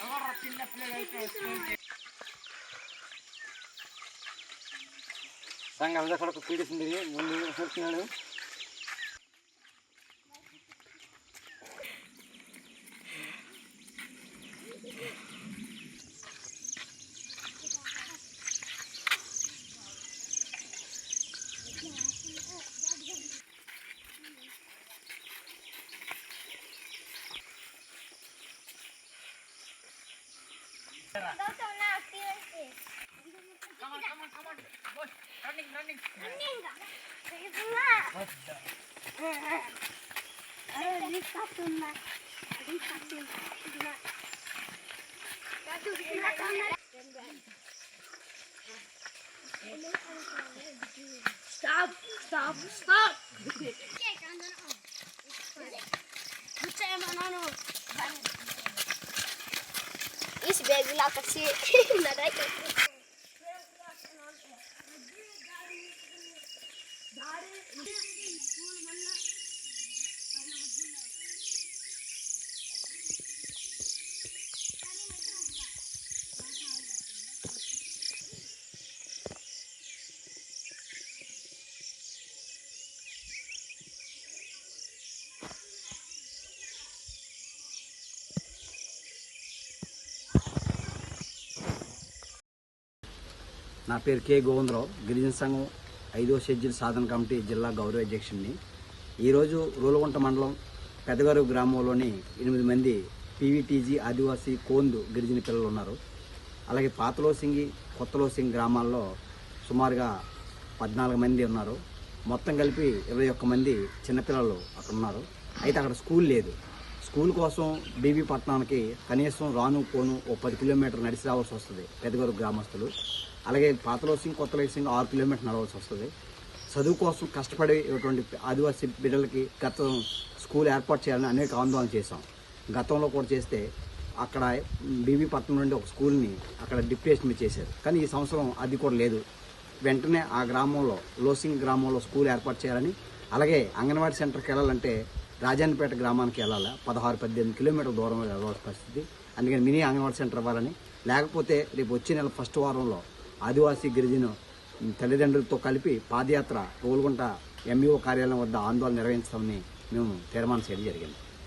ఎవర్రా చిన్న పీడిస్తుంది ముందు చూస్తున్నాడు Stop! Stop! Stop! Look at him, I know. Hvis babyen later til, når der ikke er నా పేరు కె గోవిందరావు. గిరిజన సంఘం ఐదో షెడ్యూల్ సాధన కమిటీ జిల్లా గౌరవ అధ్యక్షుడిని. ఈరోజు రూలగుంట మండలం పెదగారు గ్రామంలోని ఎనిమిది మంది పీవీటీజీ ఆదివాసీ కోందు గిరిజన పిల్లలు ఉన్నారు. అలాగే పాతలోసింగి కొత్తలోసింగి గ్రామాల్లో సుమారుగా పద్నాలుగు మంది ఉన్నారు. మొత్తం కలిపి ఇరవై ఒక్క మంది చిన్నపిల్లలు అక్కడ ఉన్నారు. అయితే అక్కడ స్కూల్ లేదు. స్కూల్ కోసం బీబీ పట్టణానికి కనీసం రాను పోను ఓ పది కిలోమీటర్ నడిచి రావాల్సి వస్తుంది పెద్దగారు గ్రామస్తులు. అలాగే పాతలో సింగ్ కొత్తలో సింగ్ ఆరు కిలోమీటర్ నడవాల్సి వస్తుంది. చదువు కోసం కష్టపడేటువంటి ఆదివాసీ బిడ్డలకి గత స్కూల్ ఏర్పాటు చేయాలని అనేక ఆందోళన చేశాం. గతంలో కూడా చేస్తే అక్కడ బీబీ పట్టణం నుండి ఒక స్కూల్ని అక్కడ డిప్యూటేషన్ చేశారు. కానీ ఈ సంవత్సరం అది కూడా లేదు. వెంటనే ఆ గ్రామంలో లోసింగ్ గ్రామంలో స్కూల్ ఏర్పాటు చేయాలని అలాగే అంగన్వాడీ సెంటర్కి వెళ్ళాలంటే రాజానిపేట గ్రామానికి వెళ్ళాలి. పదహారు పద్దెనిమిది కిలోమీటర్ల దూరం వెళ్ళాల్సిన పరిస్థితి. అందుకని మినీ అంగన్వాడీ సెంటర్ ఇవ్వాలని లేకపోతే రేపు వచ్చే నెల ఫస్ట్ వారంలో ఆదివాసీ గిరిజన తల్లిదండ్రులతో కలిపి పాదయాత్ర గోల్గుంట ఎంఈఓ కార్యాలయం వద్ద ఆందోళన నిర్వహించడామని మేము తీర్మానం చేయడం జరిగింది.